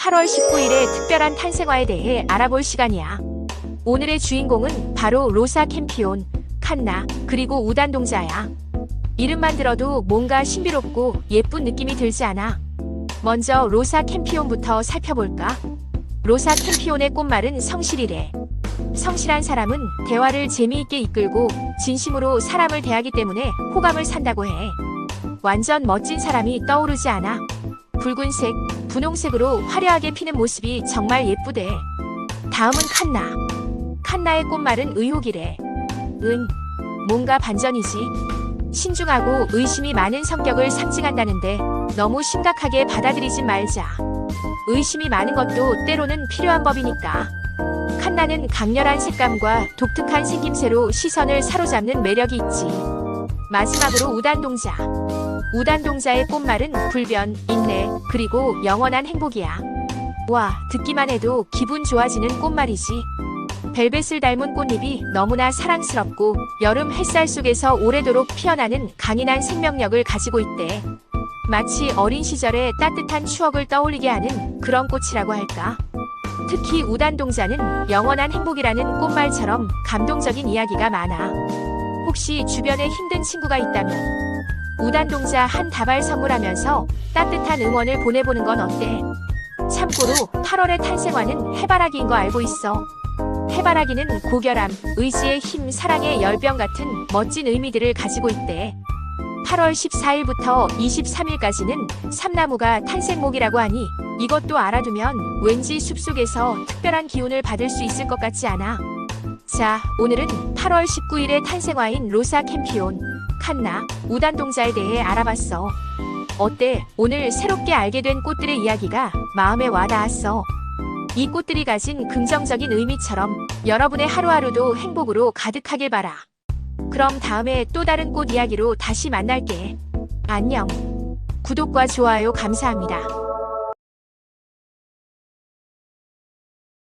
8월 19일의 특별한 탄생화에 대해 알아볼 시간이야. 오늘의 주인공은 바로 로사 캠피온, 칸나, 그리고 우단동자야. 이름만 들어도 뭔가 신비롭고 예쁜 느낌이 들지 않아? 먼저 로사 캠피온부터 살펴볼까? 로사 캠피온의 꽃말은 성실이래. 성실한 사람은 대화를 재미있게 이끌고 진심으로 사람을 대하기 때문에 호감을 산다고 해. 완전 멋진 사람이 떠오르지 않아? 붉은색, 분홍색으로 화려하게 피는 모습이 정말 예쁘대. 다음은 칸나. 칸나의 꽃말은 의혹이래. 은, 뭔가 반전이지. 신중하고 의심이 많은 성격을 상징한다는데 너무 심각하게 받아들이지 말자. 의심이 많은 것도 때로는 필요한 법이니까. 칸나는 강렬한 색감과 독특한 생김새로 시선을 사로잡는 매력이 있지. 마지막으로 우단동자. 우단동자의 꽃말은 불변, 인내, 그리고 영원한 행복이야. 와, 듣기만 해도 기분 좋아지는 꽃말이지. 벨벳을 닮은 꽃잎이 너무나 사랑스럽고 여름 햇살 속에서 오래도록 피어나는 강인한 생명력을 가지고 있대. 마치 어린 시절의 따뜻한 추억을 떠올리게 하는 그런 꽃이라고 할까? 특히 우단동자는 영원한 행복이라는 꽃말처럼 감동적인 이야기가 많아. 혹시 주변에 힘든 친구가 있다면 우단동자 한 다발 선물하면서 따뜻한 응원을 보내보는 건 어때? 참고로 8월의 탄생화는 해바라기인 거 알고 있어. 해바라기는 고결함, 의지의 힘, 사랑의 열병 같은 멋진 의미들을 가지고 있대. 8월 14일부터 23일까지는 삼나무가 탄생목이라고 하니 이것도 알아두면 왠지 숲속에서 특별한 기운을 받을 수 있을 것 같지 않아? 자, 오늘은 8월 19일의 탄생화인 로사 캠피온, 칸나, 우단동자에 대해 알아봤어. 어때? 오늘 새롭게 알게 된 꽃들의 이야기가 마음에 와닿았어. 이 꽃들이 가진 긍정적인 의미처럼 여러분의 하루하루도 행복으로 가득하길 바라. 그럼 다음에 또 다른 꽃 이야기로 다시 만날게. 안녕. 구독과 좋아요 감사합니다.